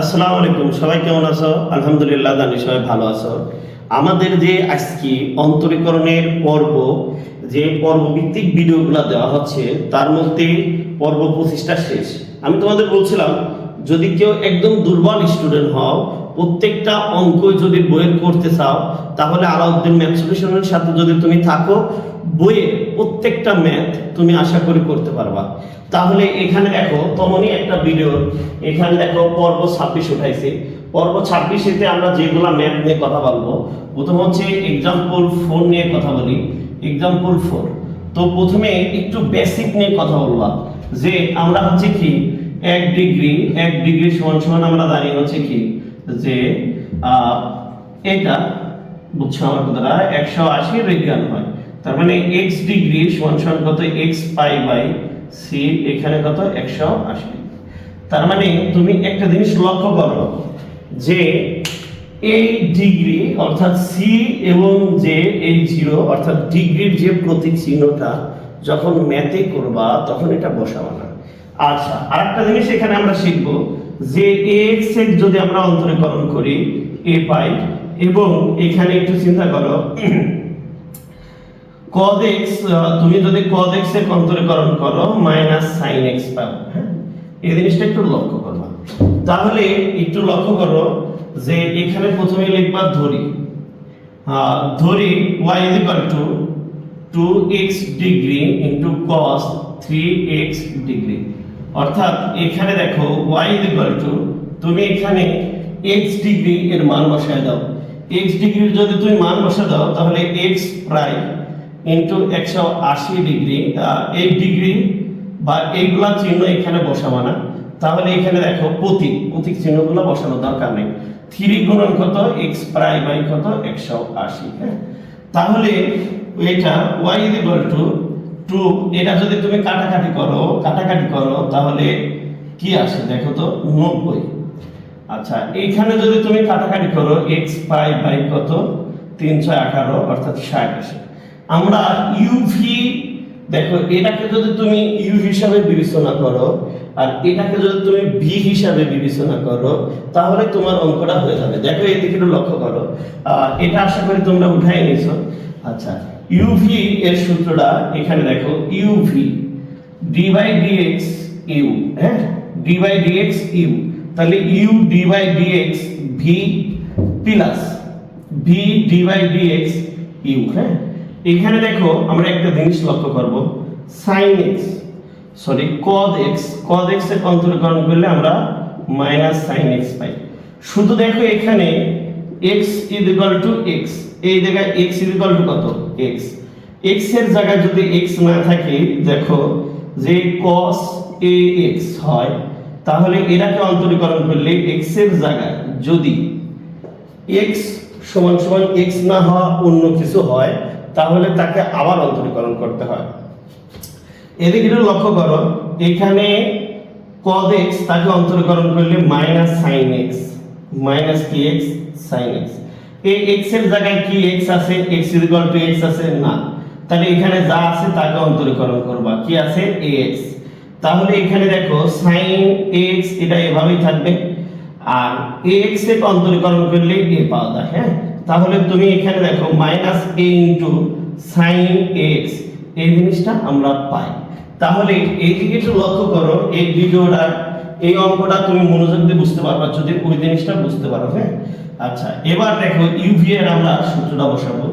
আসসালামু আলাইকুম, সবাই কেমন আছো? আলহামদুলিল্লাহ, জানি সবাই ভালো আছো। আমাদের যে আজকে অন্তরীকরণের পর্ব, যে পর্বভিত্তিক ভিডিওগুলো দেওয়া হচ্ছে, তার মধ্যে পর্ব পঁচিশটা শেষ। আমি তোমাদের বলছিলাম, যদি কেউ একদম দুর্বল স্টুডেন্ট হও, প্রত্যেকটা অঙ্ক যদি বইয়ের করতে চাও, তাহলে আলাউদ্দিন ম্যাথ সলিউশনের সাথে যদি তুমি থাকো বইয়ে প্রত্যেকটা ম্যাথ তুমি আশা করি করতে পারবা। তাহলে এখানে দেখো তমনই একটা ভিডিও এখানে দেখো পর্ব ছাব্বিশ উঠাইছে। পর্ব ছাব্বিশেতে আমরা যেগুলা ম্যাথ নিয়ে কথা বলব, প্রথম হচ্ছে এক্সাম্পল ফোর নিয়ে কথা বলি। এক্সাম্পল ফোর তো প্রথমে একটু বেসিক নিয়ে কথা বলবা। যে আমরা হচ্ছে কি, এক ডিগ্রি এক ডিগ্রি সমান সমান আমরা দাঁড়িয়ে হচ্ছে কি, যে এটা, বুঝছ আমার কথাটা? একশো আশি বিজ্ঞান হয়। তার মানে এক্স ডিগ্রি সমান সমান কত? এক্স পাই বাই সি এখানে কত? একশো আশি। তার মানে তুমি একটা জিনিস লক্ষ্য করো যে এই ডিগ্রি অর্থাৎ সি এবং যে এই জিরো অর্থাৎ ডিগ্রির যে প্রতীক চিহ্নটা যখন ম্যাথে করবা, তখন এটা বসাবা না। আচ্ছা আরেকটা জিনিস এখানে আমরা শিখব যে এক্সের যদি আমরা অন্তরীকরণ করি এ পাই, এবং এখানে একটু চিন্তা করো cos x তুমি যদি cos x এর অন্তরীকরণ করো মাইনাস sin x পাবে হ্যাঁ? এই জিনিসটা একটু লক্ষ্য করবা। তাহলে একটু লক্ষ্য করো যে এখানে প্রথমে লিখবা ধরি। ধরি y equal to 2x degree into cos 3x degree অর্থাৎ এখানে দেখো y equal to, তুমি এখানে x ডিগ্রি এর মান বসায় দাও। x ডিগ্রির যদি তুমি মান বসায় দাও, তাহলে x প্রায় ইন্টু একশো আশি ডিগ্রি এই ডিগ্রি বা এইগুলা চিহ্ন এখানে বসাবো না। তাহলে এখানে দেখো প্রতীক প্রতীক চিহ্নগুলো বসানোর দরকার নেই। থ্রি গুণন কত? এক্স প্রায় বাই কত? একশো আশি হ্যাঁ? তাহলে এটা ওয়াই ইকুয়াল টু টু এটা যদি তুমি কাটাকাটি করো কাটাকাটি করো, তাহলে কি আসে দেখো তো? নব্বই। আচ্ছা এইখানে যদি তুমি কাটাকাটি করো এক্স পাই বাই কত? তিনশো আঠারো, অর্থাৎ ষাট আসে। আমরা ইউভি দেখো, এটাকে যদি তুমি ইউ হিসাবে বিবেচনা করো, আর এটাকে যদি তুমি ভি হিসাবে বিবেচনা করো, তাহলে তোমার অঙ্কটা হয়ে যাবে। দেখো, এদিকে একটু লক্ষ্য করো। এটা আশা করি তোমরা উঠাই নিয়েছো আচ্ছা ইউভি এর সূত্রটা এখানে দেখো uv d by dx u হ্যাঁ? ডি বাই ডিএক্স ইউ তাহলে u d by dx v plus v d by dx u হ্যাঁ? এখানে দেখো আমরা একটা জিনিস লক্ষ্য করব। Sine x sorry cos x cos এক্সের অন্তরীকরণ করলে আমরা মাইনাস সাইন এক্স পাই। শুধু দেখো এখানে x is equal to x এই জায়গায় এক্স ইজ ইকুয়াল টু কত? এক্স এক্সের জায়গায় যদি এক্স না থাকে, দেখো যে cos এ এক্স হয়, তাহলে এটাকে অন্তরীকরণ করলে এক্সের জায়গায় যদি এক্স সমান সমান এক্স না হওয়া অন্য কিছু হয় তাহলে তাকে আবার অন্তরীকরণ করতে হয়। এদিকে লক্ষ্য করো, এখানে cos এক্স তাকে অন্তরীকরণ করলে মাইনাস সাইন এক্স মাইনাস কি এক্স সাইন এক্স এই এক্সের জায়গায় কি এক্স আছে? এক্স ইকুয়াল টু এক্স আছে? না। তাহলে এখানে যা আছে তাকে অন্তরীকরণ করবা। কি আছে? এ এক্স তাহলে এখানে দেখো সাইন এক্স এটা এভাবেই থাকবে। আর এক্সের অন্তরীকরণ করলে এ পাওয়া যায় হ্যাঁ? তাহলে তুমি এখানে দেখো minus a into sine x এই জিনিসটা আমরা পাই। তাহলে এই দিকে একটু লক্ষ্য করো, এই ভিডিওটা, এই অঙ্কটা তুমি মনোযোগ দিয়ে বুঝতে পারবা যদি ওই জিনিসটা বুঝতে পারো হ্যাঁ? আচ্ছা এবার দেখো ইউভি এর আমরা সূত্রটা বসাবো।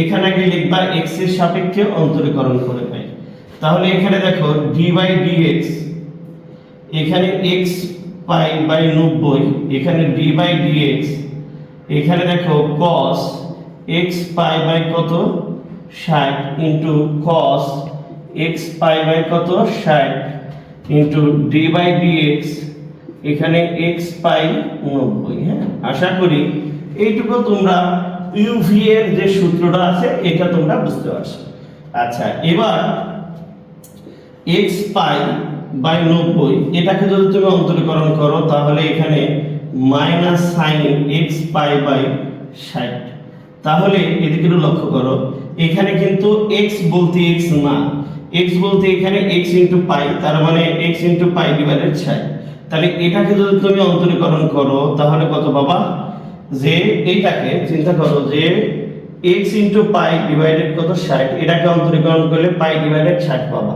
এখানে আগে লিখবা এক্সের সাপেক্ষে অন্তরীকরণ করে পাই। তাহলে এখানে দেখো ডি বাই ডিএক্স এখানে এক্স পাই বাই নব্বই, এখানে ডি বাই ডিএক্স এখানে দেখো cos এক্স পাই বাই কত? ষাট into cos x pi by কত? ষাট ইন্টু ডি বাই ডিএক্স এখানে এক্স পাই নব্বই হ্যাঁ? আশা করি এইটুকু তোমরা ইউভি এর যে সূত্রটা আছে, এটা তোমরা বুঝতে পারছ। আচ্ছা এবার এক্স পাই বাই নব্বই, এটাকে যদি তুমি অন্তরীকরণ করো, তাহলে এখানে minus sine x pi by ষাট। তাহলে এদিকে একটু লক্ষ্য করো, এখানে কিন্তু এক্স বলতে এক্স না। এক্স বলতে এখানে এক্স ইন্টু পাই তার মানে এক্স ইন্টু পাই ডিভাইডেড ষাট। তাহলে এটাকে যদি তুমি অন্তরীকরণ করো, তাহলে কত পাবা? যে এইটাকে চিন্তা করো যে এক্স ইন্টু পাই ডিভাইডেড কত? ষাট। এটাকে অন্তরীকরণ করলে পাই ডিভাইডেড ষাট পাবা।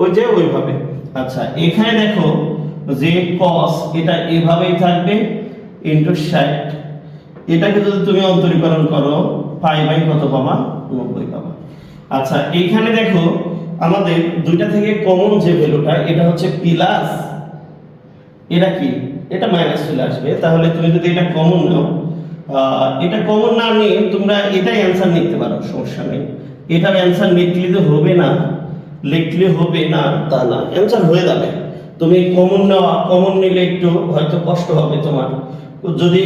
ওই যে ওইভাবে। আচ্ছা এখানে দেখো যে কস এটা এভাবেই থাকবে ইন্টু ষাট এটাকে যদি তুমি অন্তরীকরণ করো পাই বাই কত পাবা? নব্বই পাবা। আচ্ছা এইখানে দেখো আমাদের দুইটা থেকে কমন যে ভ্যালুটা এটা হচ্ছে প্লাস এটা কি? এটা মাইনাস চলে আসবে। তাহলে তুমি যদি এটা কমন নাও এটা কমন না নিয়ে তোমরা এটাই অ্যান্সার নিতে পারো, সমস্যা নেই। এটার অ্যান্সার লিখলে তো হবে না লিখলে হবে না, তা না। অ্যান্সার হয়ে যাবে। তুমি কমন নেওয়া, কমন নিলে একটু হয়তো কষ্ট হবে তোমার। যদি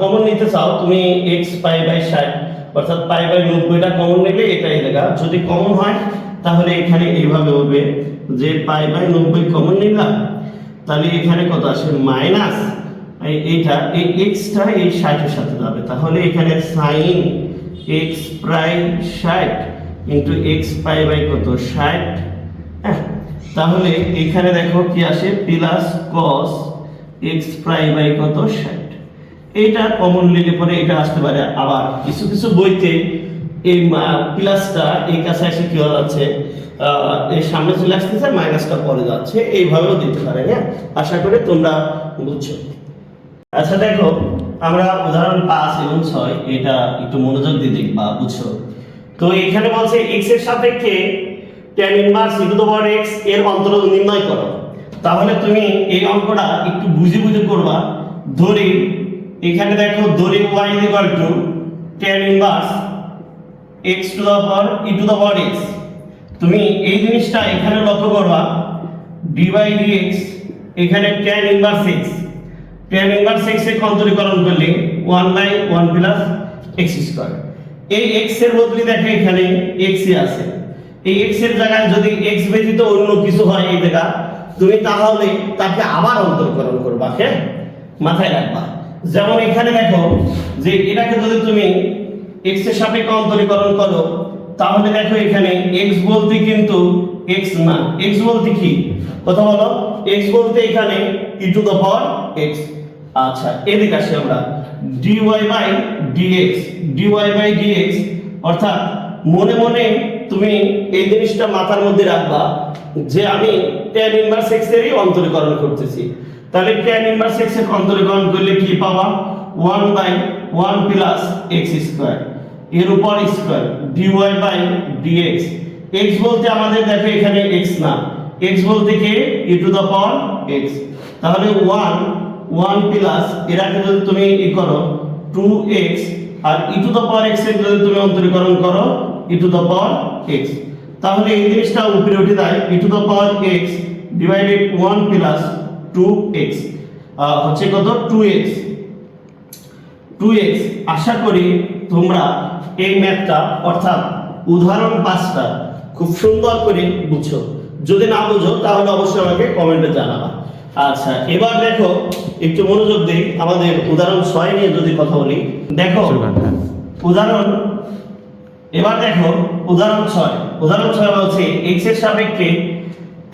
কমন নিতে চাও, তুমি এক্স পাই বাই ষাট, অর্থাৎ পাই বাই নব্বইটা কমন নিলে এটাই লেখা। যদি কমন হয়, তাহলে এখানে এইভাবে হবে যে পাই বাই নব্বই কমন নিলাম, তাহলে এখানে কত আসে মাইনাস এইটা, এই এক্সটা এই ষাটের সাথে যাবে। তাহলে এখানে সাইন এক্স প্রায় ষাট ইন্টু এক্স পাই বাই কত? ষাট হ্যাঁ তাহলে এখানে দেখো কি আসে? Plus cos x pi by কত? ষাট। এইটা কমন নিলে পরে এটা আসতে পারে আবার। কিছু কিছু বইতে এই প্লাসটা এই কাছে এসে কি যাচ্ছে? এই সামনে চলে আসতেছে, মাইনাসটা পরে যাচ্ছে। এইভাবেও দিতে পারে হ্যাঁ? আশা করি তোমরা বুঝছ। আচ্ছা দেখো, আমরা উদাহরণ পাঁচ এবং ছয়, এটা একটু মনোযোগ দিয়ে দেখবা, বুঝছ? তো এখানে বলছে এক্সের সাপেক্ষে tan inverse e to the power এক্সের অন্তরজ নির্ণয় করো। তাহলে তুমি এই অঙ্কটা একটু বুঝে বুঝে করবা। ধরি, এখানে দেখো, ধরি y tan inverse x to the power e to the power x তুমি এই জিনিসটা এখানে লক্ষ্য করবা। dy dx, এখানে tan inverse x tan inverse x এর অন্তরীকরণ করলে 1 বাই 1 প্লাস x স্কয়ার এই x এর বদলে দেখো এখানে x ই আছে। এই x এর জায়গায় যদি x ব্যতীত অন্য কিছু হয় এই জায়গা, তুমি তাহলে তাকে আবার অন্তরীকরণ করবা হ্যাঁ মাথায় রাখবা। যেমন এখানে দেখো যে এটাকে যদি তুমি x এর সাপেক্ষে অন্তরীকরণ করো, তাহলে দেখো এখানে এক্স বলতে কিন্তু এক্স না। এক্স বলতে কি? কথা বলো। এক্স বলতে এখানে e to the power x আচ্ছা এদিকে আসি আমরা। dy by dx dy by dx, অর্থাৎ মনে মনে তুমি এই জিনিসটা মাথার মধ্যে রাখবা যে আমি tan ইনভার্স x এরই অন্তরীকরণ করতেছি। তাহলে tan ইনভার্স x এর অন্তরীকরণ করলে কি পাবা? One by one plus x square এর উপর square dy by dx x বলতে আমাদের দেখো এখানে এক্স না। এক্স বলতে কে? ই টু দা পাওয়ার এক্স তাহলে 1 1 প্লাস এরাকে যদি তুমি ই করো টু এক্স আর ই টু দা পাওয়ার এক্সের যদি তুমি অন্তরীকরণ করো e to the power x. তাহলে এই জিনিসটা উপরে উঠে যায় e to the power x divided 1 plus 2x x হচ্ছে কত? 2x 2x আশা করি তোমরা এই ম্যাথটা অর্থাৎ উদাহরণ পাঁচটা খুব সুন্দর করে বুঝছ। যদি না বুঝো তাহলে অবশ্যই আমাকে কমেন্টে জানাবা। আচ্ছা এবার দেখো একটু মনোযোগ দিই আমাদের উদাহরণ ছয় নিয়ে যদি কথা বলি। দেখো উদাহরণ এবার দেখো, উদাহরণ ছয়। উদাহরণ ছয় বলছে এক্সের সাপেক্ষে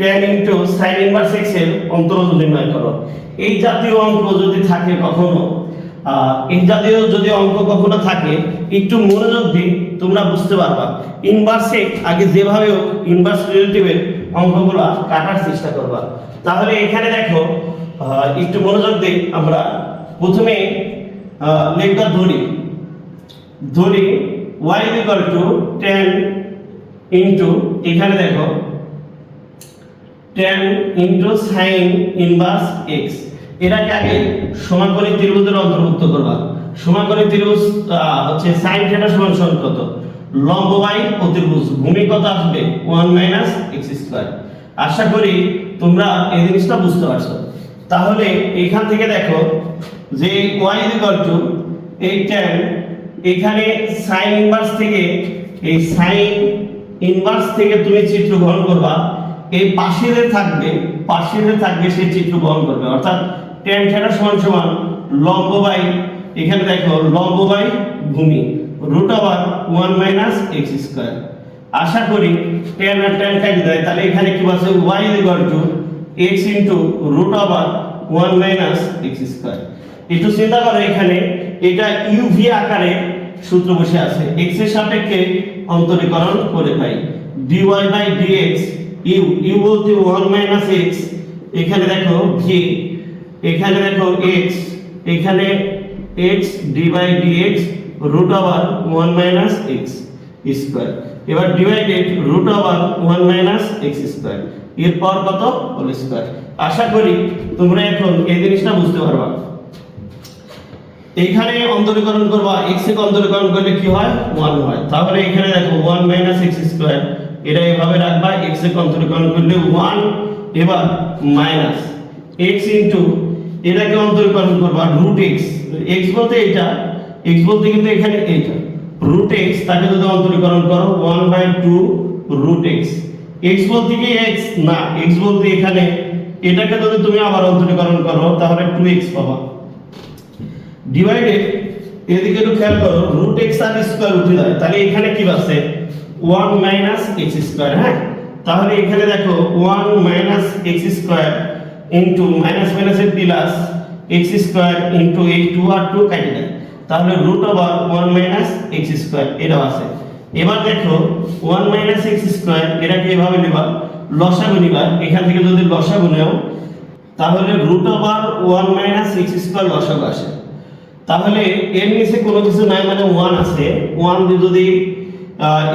tan into sin inverse x এর অন্তরজ নির্ণয় করো। এই জাতীয় অঙ্ক যদি থাকে কখনো এই জাতীয় যদি অঙ্ক কখনো থাকে, একটু মনোযোগ দিই তোমরা বুঝতে পারবা। ইনভার্সে আগে যেভাবে ইনভার্স রিলেটিভের অঙ্কগুলো কাটার চেষ্টা করবা। তাহলে এখানে দেখো একটু মনোযোগ দিই আমরা প্রথমে লেখটা ধরি। ধরি y equal to tan into এখানে দেখো tan into sine inverse x এটাকে আগে সমাকলী ত্রিভুজের অন্তর্ভুক্ত করবা। সমাকলী ত্রিভুজ হচ্ছে সাইন থিটা সমান সমান কত? লম্ব বাই অতিভুজ ভূমি কত আসবে? ওয়ান মাইনাস এক্স স্কোয়ার আশা করি তোমরা এই জিনিসটা বুঝতে পারছ। তাহলে এখান থেকে দেখো যে y ইকুয়াল টু এই টেন এখানে সাইন ইনভার্স থেকে, এই সাইন ইনভার্স থেকে তুমি চিত্র গ্রহণ করবা, এই পাশেরে থাকবে পাশেরে থাকবে সেই চিত্র গ্রহণ করবে। অর্থাৎ tan থিটা সমান সমান লম্ব বাই, এখানে দেখো লম্ব বাই ভূমি root over one minus x square আশা করি tan আর tan কেটে দেয়। তাহলে এখানে কি বলছে? y equal to x into root over one minus x square একটু চিন্তা করো এখানে, এটা ইউভি আকারে সূত্র বসে আছে। এক্সের সাপেক্ষে অন্তরীকরণ করে পাই। Dy by dx u u বলতে ওয়ান মাইনাস এক্স এখানে দেখো ভি এখানে দেখো এক্স এখানে d by dx root over one minus x square এবার divided root over one minus x square এরপর কত? হোল স্কোয়ার আশা করি তোমরা এখন এই জিনিসটা বুঝতে পারবা। এইখানে অন্তরীকরণ করবা x এ অন্তরীকরণ করলে কি হয়? 1 হয়। তাহলে এখানে দেখো 1 মাইনাস এক্স স্কোয়ার এটা এভাবে রাখবা, x এ অন্তরীকরণ করলে 1 এবার মাইনাস x এটাকে অন্তরীকরণ করবা রুট x বলতে এটা x বলতে কিন্তু এখানে এইটা। রুট x, তাকে যদি অন্তরীকরণ করো 1 বাই 2 রুট x বলতে কি x? না, x বলতে এখানে, এটাকে যদি তুমি আবার অন্তরীকরণ করো, তাহলে 2x পাবা। ডিভাইডেড এদিকে একটু খেয়াল করো রুট এক্স আর স্কোয়ার উঠে যায় তাহলে এখানে কি আছে? ওয়ান মাইনাস এক্স স্কোয়ার হ্যাঁ? তাহলে এখানে দেখো one minus x square into minus minus মাইনাসের প্লাস এক্স স্কোয়ার ইন্টু এই টু আর টু কেটে দেয়। তাহলে root over one minus x square এটাও আছে। এবার দেখো ওয়ান মাইনাস এক্স স্কোয়ার এটাকে এভাবে নেবা, লসাগু নিবা। এখান থেকে যদি লসাগু নেও, তাহলে root over one minus x square লসাগু আসে। তাহলে এর নিচে কোনো কিছু নাই মানে ওয়ান আছে। ওয়ান দিয়ে যদি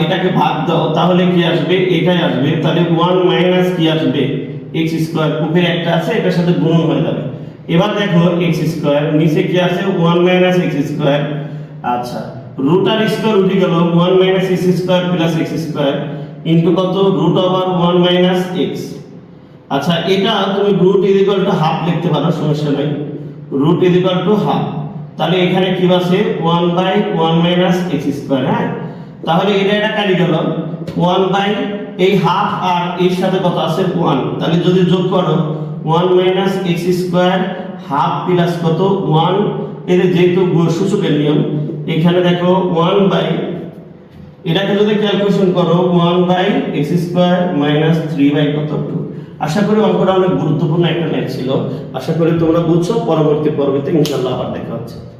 এটাকে ভাগ দাও, তাহলে কি আসবে? এটাই আসবে। তাহলে ওয়ান মাইনাস কি আসবে? এক্স স্কোয়ার উপরে একটা আছে, এটার সাথে গুণন হয়ে যাবে। এবার দেখো এক্স স্কোয়ার নিচে কি আছে? ওয়ান মাইনাস এক্স স্কোয়ার আচ্ছা রুট আর স্কোয়ার উঠে গেল। One minus x square plus x square into কত? Root over one minus x আচ্ছা এটা তুমি root is equal to half লিখতে পারো, সমস্যা নাই। Root is equal to half তাহলে এখানে কি আছে? One by one minus x square হ্যাঁ? তাহলে এটা এটা কাটি গেল ওয়ান বাই এই হাফ আর এর সাথে কত আছে? ওয়ান তাহলে যদি যোগ করো one minus x square half plus কত? ওয়ানের যেহেতু সূচকের নিয়ম, এখানে দেখো ওয়ান বাই এটাকে যদি ক্যালকুলেশন করো one by x square minus three by কত? টু আশা করি অঙ্কটা অনেক গুরুত্বপূর্ণ একটা নেট ছিল। আশা করি তোমরা বুঝছ, পরবর্তী পর্বতে ইনশাল্লাহ আবার দেখা হচ্ছে।